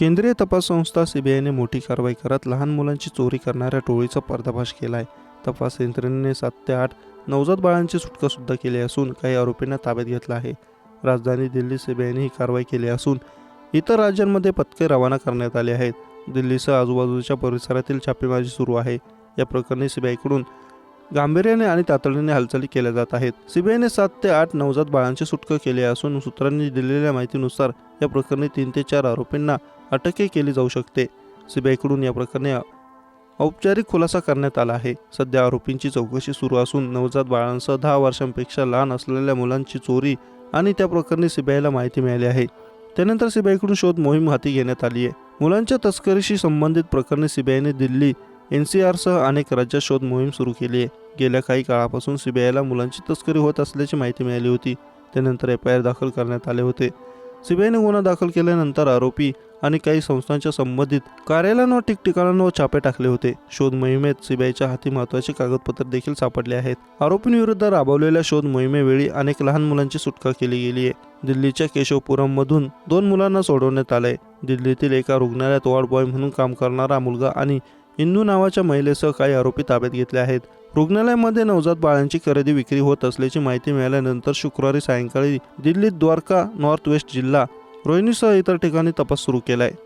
केंद्रीय तपास संस्था सीबीआयने मोठी कारवाई करत लहान मुलांची चोरी करणाऱ्या टोळीचा पर्दाफाश केला आहे तपास यंत्रणेने सात ते आठ नवजात बाळांची सुटका सुद्धा केली असून काही आरोपींना ताब्यात घेतला आहे. राजधानी दिल्ली सीबीआयने ही कारवाई केली असून इतर राज्यांमध्ये पथके रवाना करण्यात आली आहेत. दिल्लीसह आजूबाजूच्या परिसरातील छापेमारी सुरू आहे. या प्रकरणी सीबीआयकडून गांभीर्याने आणि तातडीने हालचाली केल्या जात आहेत. सीबीआयने सात ते आठ नवजात बाळांची सुटका केली असून सूत्रांनी दिलेल्या माहितीनुसार या प्रकरणी तीन ते चार आरोपींना अटकही केली जाऊ शकते. सीबीआयकडून या प्रकरणी औपचारिक खुलासा करण्यात आला आहे. सध्या आरोपींची चौकशी सुरू असून नवजात बाळांसह दहा वर्षांपेक्षा लहान असलेल्या मुलांची चोरी आणि त्या प्रकरणी सीबीआयला माहिती मिळाली आहे. त्यानंतर सीबीआयकडून शोध मोहीम हाती घेण्यात आली आहे. मुलांच्या तस्करीशी संबंधित प्रकरणी सीबीआयने दिल्ली एन सी आरसह अनेक राज्यात शोध मोहीम सुरू केली आहे. गेल्या काही काळापासून सीबीआयला मुलांची तस्करी होत असल्याची माहिती मिळाली होती. त्यानंतर एफ आय आर दाखल करण्यात आले होते. सीबीआयने गुन्हा दाखल केल्यानंतर आरोपी आणि काही संस्थांच्या संबंधित कार्यालयांवर ठिकठिकाणांवर छापे टाकले होते. शोध मोहिमेत सीबीआयच्या हाती महत्त्वाचे कागदपत्र देखील सापडले आहेत. आरोपींविरुद्ध राबवलेल्या शोध मोहिमेवेळी अनेक लहान मुलांची सुटका केली गेली आहे. दिल्लीच्या केशवपुरममधून दोन मुलांना सोडवण्यात आलंय. दिल्लीतील एका रुग्णालयात वॉर्ड बॉय म्हणून काम करणारा मुलगा आणि इंदू नावाच्या महिलेसह काही आरोपी ताब्यात घेतले आहेत. रुग्णालयामध्ये नवजात बाळांची खरेदी विक्री होत असल्याची माहिती मिळाल्यानंतर शुक्रवारी सायंकाळी दिल्लीत द्वारका नॉर्थ वेस्ट जिल्हा रोहिणीसह इतर ठिकाणी तपास सुरू केला आहे